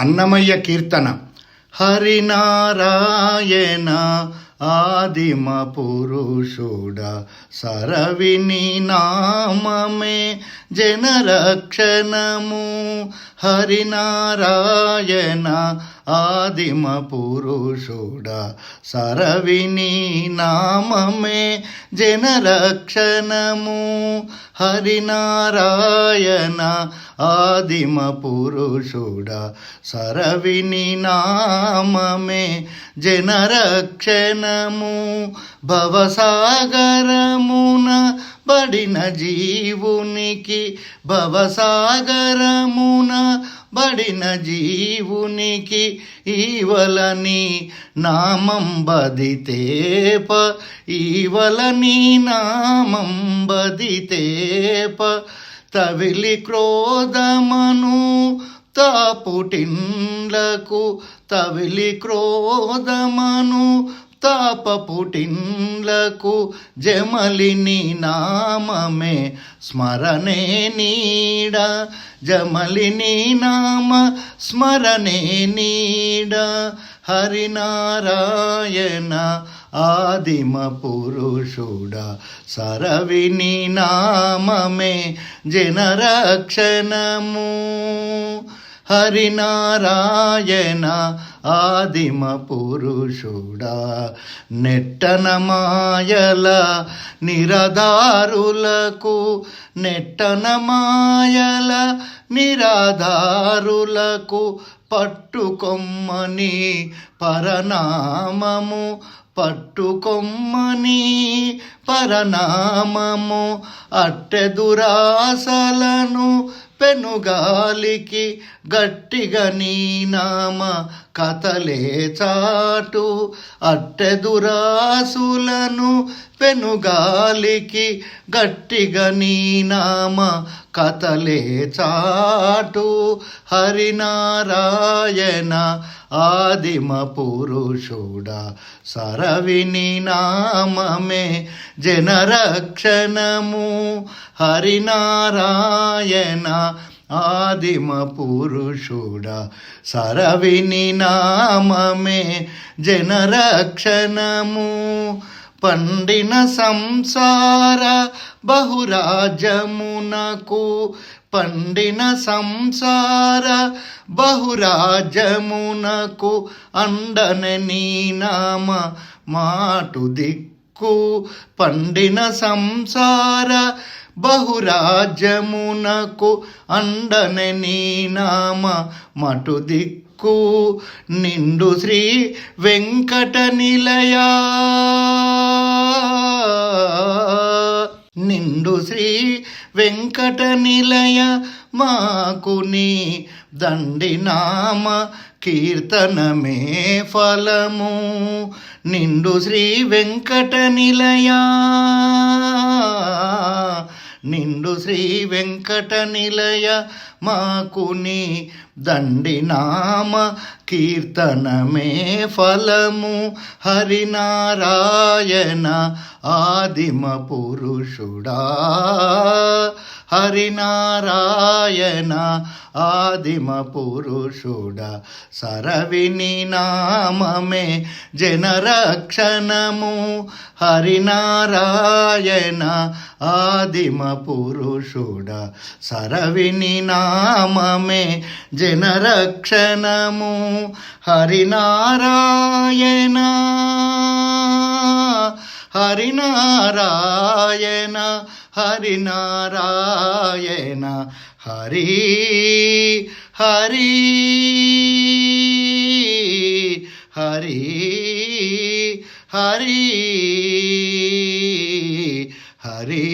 అన్నమయ్య కీర్తన. హరినారాయణ ఆదిమ పురుషుడ సరవిని నామమే జనరక్షణము. హరినారాయణ ఆదిమ పురుషుడ సరవిని నామమే జనరక్షణము. హరినారాయణ ఆదిమ పురుషుడ సరవిని నామమే జనరక్షణము. భవసాగరమున బడిన జీవునికి భవసాగరమున బడిన జీవునికి ఈవలని నామం బదితేప ఈవలని నామం బదితేప తవిలి క్రోధమను తాపుటిండ్లకు తవిలి క్రోధమను తాప పుటిన్లకు జమలిని నామమే స్మరణే నీడ. జమలిని నామ స్మరణే నీడ. హరినారాయణ ఆదిమ పురుషుడ సరవిని నామమే జనరక్షణము. హరినారాయణ ఆదిమ పురుషుడా నెట్టన మాయల నిరదారులకు నెట్టన మాయల నిరాధారులకు పట్టుకొమ్మని పరనామము పట్టుకొమ్మని పరనామము అట్టె దురాసలను పెనుగాలికి గట్టిగా నీ నామ కథలే చాటు. అట్టె దురాసులను పెనుగాలికి గట్టిగా నీ నామ కథలే చాటు. హరినారాయణ ఆదిమ పురుషుడా సరవిని నామమే జనరక్షణము. హరినారాయణ ఆదిమ పురుషుడా సరవిని నామమే జనరక్షణము. పండిన సంసార బహురాజమునకు పండిన సంసార బహురాజమునకు అండన నీనామ మాటు దిక్కు పండిన సంసార బహురాజ్యమునకు అండన నీ నామ మటు దిక్కు నిండు శ్రీ వెంకట నిలయా. నిండు శ్రీ వెంకట నిలయ మాకు నీ దండి నామ కీర్తనమే ఫలము. నిండు శ్రీ వెంకట నిలయా. నిండు శ్రీ వెంకట నిలయ మాకుని దండినామ కీర్తనమే ఫలము. హరినారాయణ ఆదిమ పురుషుడా. హరినారాయణ ఆదిమ పురుషుడ సరవిని నామమే జనరక్షణము. హరినారాయణ ఆదిమ పురుషుడ సరవిని నామమే జనరక్షణము. హరినారాయణ హరినారాయణ ஹரிநாராயண ஹரி ஹரி ஹரி ஹரி ஹரி